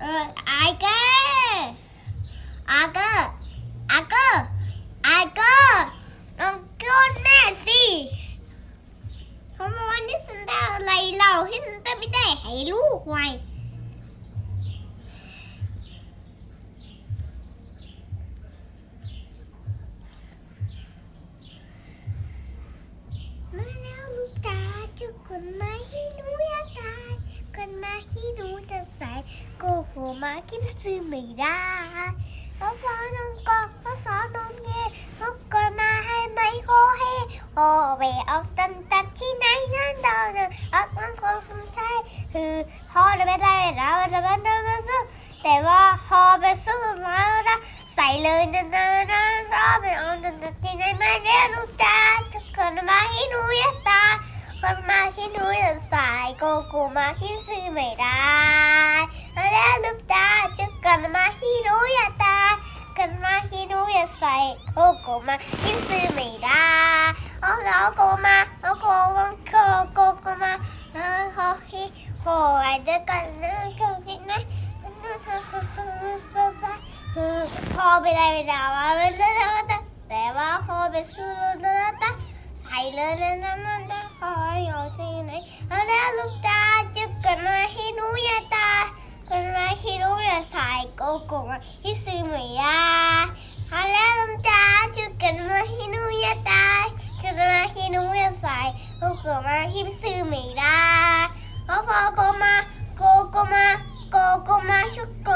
เออไอเกอร์อาเกอร์อาเกอร์อาเกอร์น้องก้นแม่สิเขาบอกว่านี่ซันต้อะไรเราที่ซันต้ไม่ได้ให้ลูกไว้มาแล้วลูกจ๋าจุกคนมาให้หนูอยากตายคนมาให้หนูจะใส่โกโก้ มากินซื้อไม่ได้เขาฟ้อนมกอกเขาสอนมเย่เขาก็มาให้ไมโคเฮโอเวเอาตันตัดที่ไหนนั่นเดินอักมันคงสนใจคือพอจะไม่ได้เราจะไม่ได้มาสู้อแต่ว่าพอไปสู้อมาแล้วใส่เลยนะนะนะชอบไปเอาตันตัดที่ไหนไมาเนี่ยลูกจ๋าจะเกิดมาให้หนูยากตายคนมาที่หนูจะใส่โกโก้มาที่ซื้อไม่ได้ ใส่โกโกมาที่ซื้อไม่ได้เอาแล้วโกมาเอโกมาโกโกโกมาเอาขอที่โหไอเด็กกันนะเขาจิตนะพอไปได้ไม่ได้ว่าไม่ได้แต่ว่าพอไปสู้แล้วนะใส่เลยนะนะมันะขออยู่ที่ไหนเอาแล้วลูกตาจะกันมาให้หนูอย่าตากันมาให้หนูอย่าใส่โกโก้มาที่ไม่ได้เอาแล้วลูกตาจะกันมาให้หนูอย่าตากันมาให้นูอย่าใส่โกโก้มาที่ซื้อไม่ได้ พอพอโกมาโกโก้มาโกโก้มาชุกโก